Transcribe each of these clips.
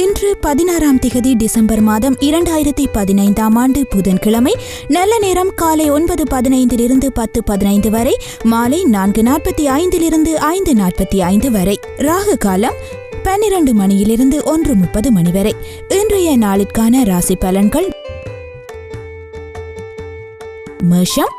இன்று பதினாறாம் திகதி டிசம்பர் மாதம் இரண்டாயிரத்தி பதினைந்தாம் ஆண்டு புதன்கிழமை நல்ல நேரம் காலை ஒன்பது பதினைந்திலிருந்து பத்து பதினைந்து வரை மாலை நான்கு நாற்பத்தி ஐந்திலிருந்து ஐந்து நாற்பத்தி ஐந்து வரை. ராகு காலம் பன்னிரண்டு மணியிலிருந்து ஒன்று முப்பது மணி வரை. இன்றைய நாளிற்கான ராசி பலன்கள். மேஷம்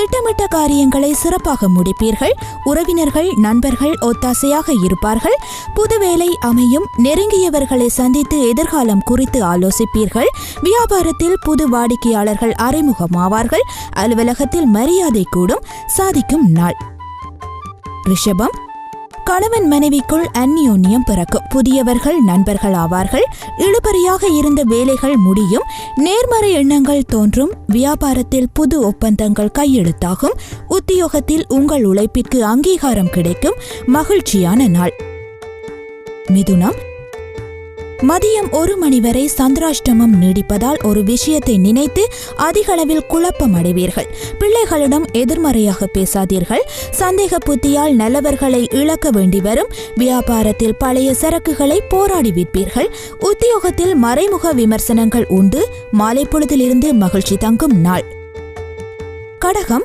திட்டமிட்ட காரியங்களை சிறப்பாக முடிப்பீர்கள். உறவினர்கள் நண்பர்கள் ஒத்தாசையாக இருப்பார்கள். புது வேலை அமையும் நெருங்கியவர்களை சந்தித்து எதிர்காலம் குறித்து ஆலோசிப்பீர்கள். வியாபாரத்தில் புது வாடிக்கையாளர்கள் அறிமுகமாவார்கள். அலுவலகத்தில் மரியாதை கூடும். சாதிக்கும் நாள். ரிஷபம் கணவன் மனைவிக்குள் அந்யோன்யம் பிறக்கும். புதியவர்கள் நண்பர்கள் ஆவார்கள். இழுபறியாக இருந்த வேலைகள் முடியும். நேர்மறை எண்ணங்கள் தோன்றும். வியாபாரத்தில் புது ஒப்பந்தங்கள் கையெழுத்தாகும். உத்தியோகத்தில் உங்கள் உழைப்பிற்கு அங்கீகாரம் கிடைக்கும். மகிழ்ச்சியான நாள். மிதுனம் மதியம் ஒரு மணி வரை சந்திராஷ்டமம் நீடிப்பதால் ஒரு விஷயத்தை நினைத்து அதிகளவில் குழப்பம் அடைவீர்கள். பிள்ளைகளிடம் எதிர்மறையாக பேசாதீர்கள். சந்தேக புத்தியால் நல்லவர்களை இழக்க வேண்டி வரும். வியாபாரத்தில் பழைய சரக்குகளை போராடி விற்பீர்கள். உத்தியோகத்தில் மறைமுக விமர்சனங்கள் உண்டு. மாலை பொழுதிலிருந்து மகிழ்ச்சி தங்கும் நாள். கடகம்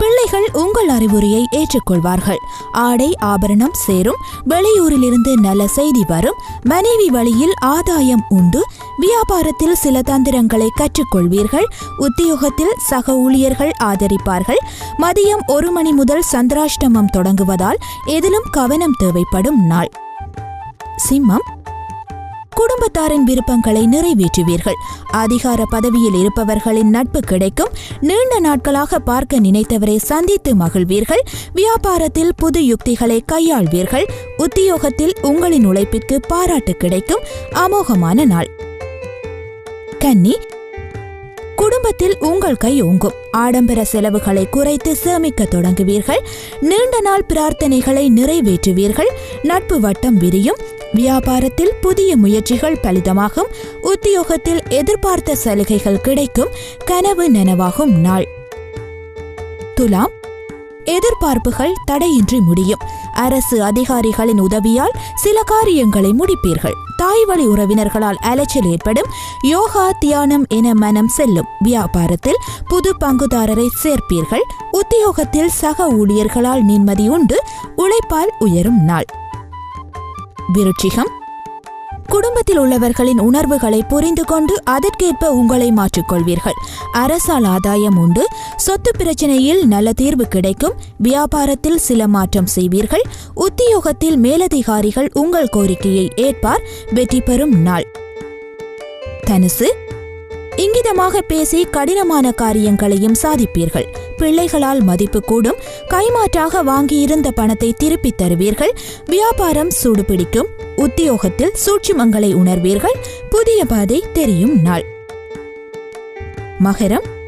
பிள்ளைகள் உங்கள் அறிவுரையை ஏற்றுக்கொள்வார்கள். ஆடை ஆபரணம் சேரும் வெளியூரிலிருந்து நல்ல செய்தி வரும் மனைவி வழியில் ஆதாயம் உண்டு வியாபாரத்தில் சில தந்திரங்களை கற்றுக்கொள்வீர்கள் உத்தியோகத்தில் சக ஊழியர்கள் ஆதரிப்பார்கள் மதியம் ஒரு மணி முதல் சந்திராஷ்டமம் தொடங்குவதால் எதிலும் கவனம் தேவைப்படும் நாள். சிம்மம் குடும்பத்தாரின் விருப்பங்களை நிறைவேற்றுவீர்கள். அதிகார பதவியில் இருப்பவர்களின் நட்பு கிடைக்கும். நீண்ட நாட்களாக பார்க்க நினைத்தவரை சந்தித்து மகிழ்வீர்கள். வியாபாரத்தில் புது யுக்திகளை கையாள்வீர்கள். உத்தியோகத்தில் உங்களின் உழைப்பிற்கு பாராட்டு கிடைக்கும். அமோகமான நாள். கன்னி குடும்பத்தில் உங்கள் கை ஓங்கும். ஆடம்பர செலவுகளை குறைத்து சேமிக்க தொடங்குவீர்கள். நீண்ட நாள் பிரார்த்தனைகளை நிறைவேற்றுவீர்கள். நட்பு வட்டம் விரியும். வியாபாரத்தில் புதிய முயற்சிகள் பலிதமாகும். உத்தியோகத்தில் எதிர்பார்த்த சலுகைகள் கிடைக்கும். கனவு நனவாகும் நாள். துலாம். எதிர்பார்ப்புகள் தடையின்றி முடியும். அரசு அதிகாரிகளின் உதவியால் சில காரியங்களை முடிப்பீர்கள். தாய் வழி உறவினர்களால் அலைச்சல் ஏற்படும். யோகா தியானம் என மனம் செல்லும். வியாபாரத்தில் புது பங்குதாரரை சேர்ப்பீர்கள். உத்தியோகத்தில் சக ஊழியர்களால் நிம்மதி உண்டு. உழைப்பால் உயரும் நாள். விருட்சிகம். குடும்பத்தில் உள்ளவர்களின் உணர்வுகளை புரிந்து கொண்டு அதற்கேற்ப உங்களை மாற்றிக்கொள்வீர்கள். அரசால் ஆதாயம் உண்டு. சொத்து பிரச்சனையில் நல்ல தீர்வு கிடைக்கும். வியாபாரத்தில் சில மாற்றம் செய்வீர்கள். உத்தியோகத்தில் மேலதிகாரிகள் உங்கள் கோரிக்கையை ஏற்பார். வெற்றி பெறும் நாள். தனுசு. இங்கிதமாக பேசி கடினமான காரியங்களையும் சாதிப்பீர்கள். பிள்ளைகளால் மதிப்பு கூடும். கைமாற்றாக வாங்கியிருந்த பணத்தை திருப்பித் தருவீர்கள். வியாபாரம் சூடுபிடிக்கும். உத்தியோகத்தில் சூட்சுமங்களை உணர்வீர்கள். புதிய பாதை தெரியும் நாள். மகரம்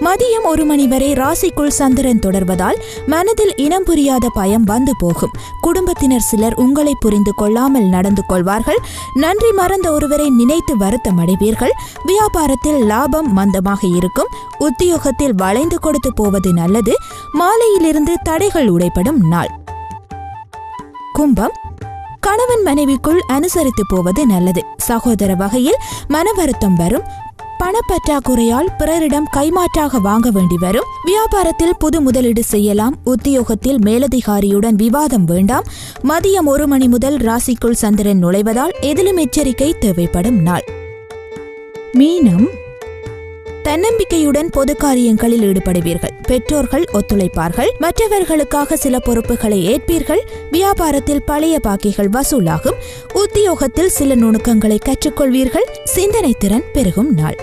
மதியம் ஒரு மணி வரை ராசிக்குள் சந்திரன் தொடர்வதால் மனதில் இனம் புரியாத பயம் வந்து போகும். குடும்பத்தினர் சிலர் உங்களை புரிந்து கொள்ளாமல் நடந்து கொள்வார்கள். நன்றி மறந்த ஒருவரை நினைத்து வருத்தம் அடைவீர்கள். வியாபாரத்தில் லாபம் மந்தமாக இருக்கும். உத்தியோகத்தில் வளைந்து கொடுத்து போவது நல்லது. மாலையிலிருந்து தடைகள் உடைப்படும் நாள். கும்பம். கணவன் மனைவிக்குள் அனுசரித்து போவது நல்லது. சகோதர வகையில் மன வருத்தம் வரும். பணப்பற்றாக்குறையால் பிறரிடம் கைமாற்றாக வாங்க வேண்டி வரும். வியாபாரத்தில் புது முதலீடு செய்யலாம். உத்தியோகத்தில் மேலதிகாரியுடன் விவாதம் வேண்டாம். மதியம் ஒரு மணி முதல் ராசிக்குள் சந்திரன் நுழைவதால் எதிலும் எச்சரிக்கை தேவைப்படும் நாள். மீனம் தன்னம்பிக்கையுடன் பொது காரியங்களில் ஈடுபடுவீர்கள். பெற்றோர்கள் ஒத்துழைப்பார்கள். மற்றவர்களுக்காக சில பொறுப்புகளை ஏற்பீர்கள். வியாபாரத்தில் பழைய பாக்கிகள் வசூலாகும். உத்தியோகத்தில் சில நுணுக்கங்களை கற்றுக்கொள்வீர்கள். சிந்தனை திறன் பெருகும் நாள்.